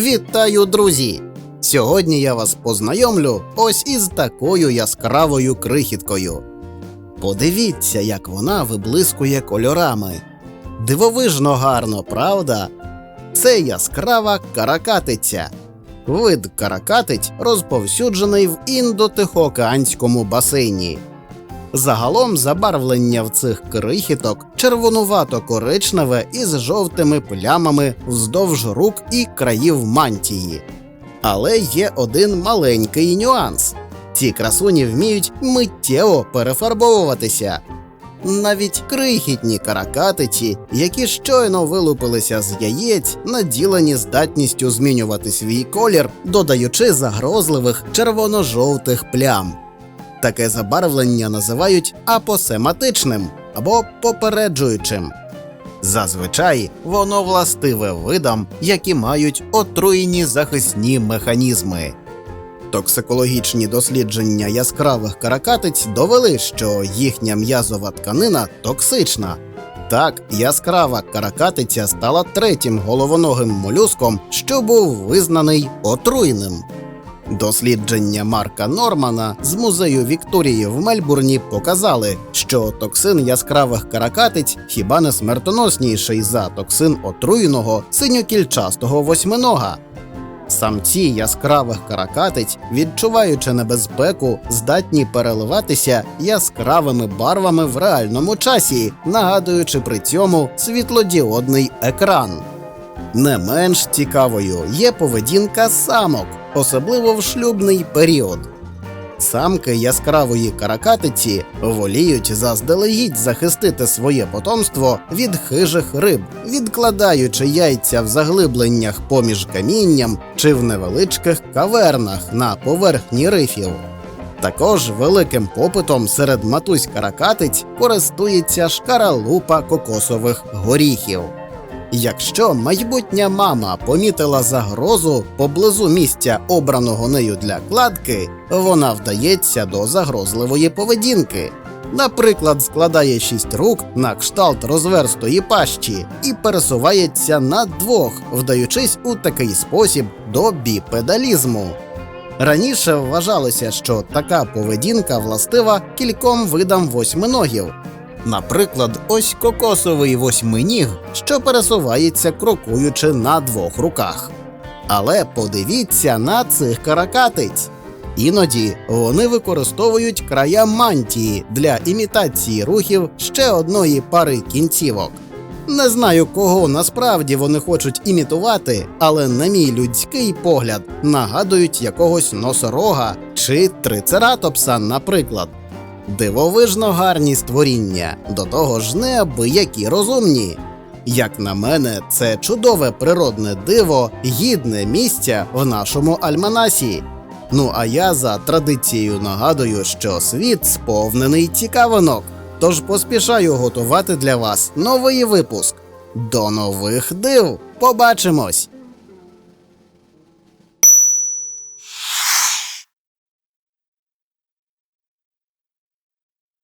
Вітаю, друзі! Сьогодні я вас познайомлю ось із такою яскравою крихіткою. Подивіться, як вона виблискує кольорами. Дивовижно гарно, правда? Це яскрава каракатиця. Вид каракатиць розповсюджений в індотихоокеанському басейні. Загалом забарвлення в цих крихіток червонувато-коричневе із жовтими плямами вздовж рук і країв мантії. Але є один маленький нюанс: ці красуні вміють миттєво перефарбовуватися. Навіть крихітні каракатиці, які щойно вилупилися з яєць, наділені здатністю змінювати свій колір, додаючи загрозливих червоно-жовтих плям. Таке забарвлення називають апосематичним або попереджуючим. Зазвичай воно властиве видам, які мають отруйні захисні механізми. Токсикологічні дослідження яскравих каракатиць довели, що їхня м'язова тканина токсична. Так, яскрава каракатиця стала третім головоногим молюском, що був визнаний отруйним. Дослідження Марка Нормана з музею Вікторії в Мельбурні показали, що токсин яскравих каракатиць хіба не смертоносніший за токсин отруєного синьокільчастого восьминога. Самці яскравих каракатиць, відчуваючи небезпеку, здатні переливатися яскравими барвами в реальному часі, нагадуючи при цьому світлодіодний екран. Не менш цікавою є поведінка самок, особливо в шлюбний період. Самки яскравої каракатиці воліють заздалегідь захистити своє потомство від хижих риб, відкладаючи яйця в заглибленнях поміж камінням чи в невеличких кавернах на поверхні рифів. Також великим попитом серед матусь каракатиць користується шкаралупа кокосових горіхів. Якщо майбутня мама помітила загрозу поблизу місця, обраного нею для кладки, вона вдається до загрозливої поведінки. Наприклад, складає шість рук на кшталт розверстої пащі і пересувається на двох, вдаючись у такий спосіб до біпедалізму. Раніше вважалося, що така поведінка властива кільком видам восьминогів, Наприклад, ось кокосовий восьминіг, що пересувається крокуючи на двох руках. Але подивіться на цих каракатиць. Іноді вони використовують края мантії для імітації рухів ще одної пари кінцівок. Не знаю, кого насправді вони хочуть імітувати, але на мій людський погляд нагадують якогось носорога чи трицератопса, наприклад. Дивовижно гарні створіння, до того ж неабиякі розумні. Як на мене, це чудове природне диво, гідне місця в нашому альманасі. Ну а я за традицією нагадую, що світ сповнений цікавинок. Тож поспішаю готувати для вас новий випуск. До нових див! Побачимось!